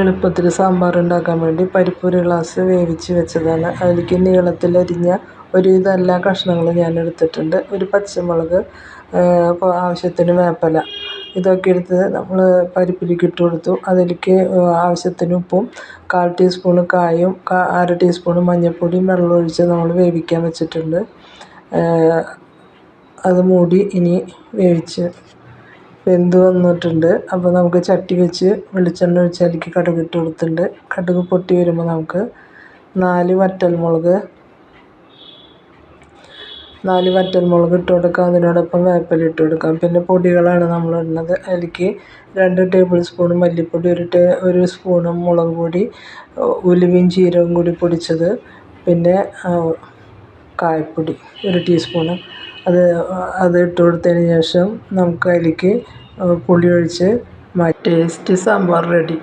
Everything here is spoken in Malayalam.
എളുപ്പത്തിൽ സാമ്പാർ ഉണ്ടാക്കാൻ വേണ്ടി പരിപ്പ് ഒരു ഗ്ലാസ് വേവിച്ച് വെച്ചതാണ്. അതിലേക്ക് നീളത്തിലരിഞ്ഞ ഒരുവിധം എല്ലാ കഷ്ണങ്ങളും ഞാൻ എടുത്തിട്ടുണ്ട്. ഒരു പച്ചമുളക് ആവശ്യത്തിന് വേപ്പില ഇതൊക്കെ എടുത്ത് നമ്മൾ പരിപ്പിലേക്ക് ഇട്ട് കൊടുത്തു. അതിലേക്ക് ആവശ്യത്തിന് ഉപ്പും കാൽ ടീസ്പൂൺ കായും അര ടീസ്പൂൺ മഞ്ഞൾപ്പൊടിയും വെള്ളം ഒഴിച്ച് നമ്മൾ വേവിക്കാൻ വെച്ചിട്ടുണ്ട്. അത് മൂടി ഇനി വേവിച്ച് വെന്ത് വന്നിട്ടുണ്ട്. അപ്പോൾ നമുക്ക് ചട്ടി വെച്ച് വെളിച്ചെണ്ണ ഒഴിച്ച് അതിലേക്ക് കടുക് ഇട്ട് കൊടുത്തിട്ടുണ്ട്. കടുക് പൊട്ടി വരുമ്പോൾ നമുക്ക് നാല് വറ്റൽമുളക് നാല് വറ്റൽമുളക് ഇട്ട് കൊടുക്കാം. അതിനോടൊപ്പം വേപ്പില ഇട്ട് കൊടുക്കാം. പിന്നെ പൊടികളാണ് നമ്മൾ ഇടുന്നത്. അതിലേക്ക് രണ്ട് ടേബിൾ സ്പൂൺ മല്ലിപ്പൊടി ഒരു ടേ ഒരു സ്പൂൺ മുളക് പൊടി ഉലുവയും ജീരകവും കൂടി പൊടിച്ചത്. പിന്നെ കായപ്പൊടി ഒരു ടീസ്പൂണ് അത് അത് ഇട്ട് കൊടുത്തതിന് ശേഷം നമുക്ക് അതിലേക്ക് പുളി ഒഴിച്ച് ടേസ്റ്റ് സാമ്പാർ റെഡി.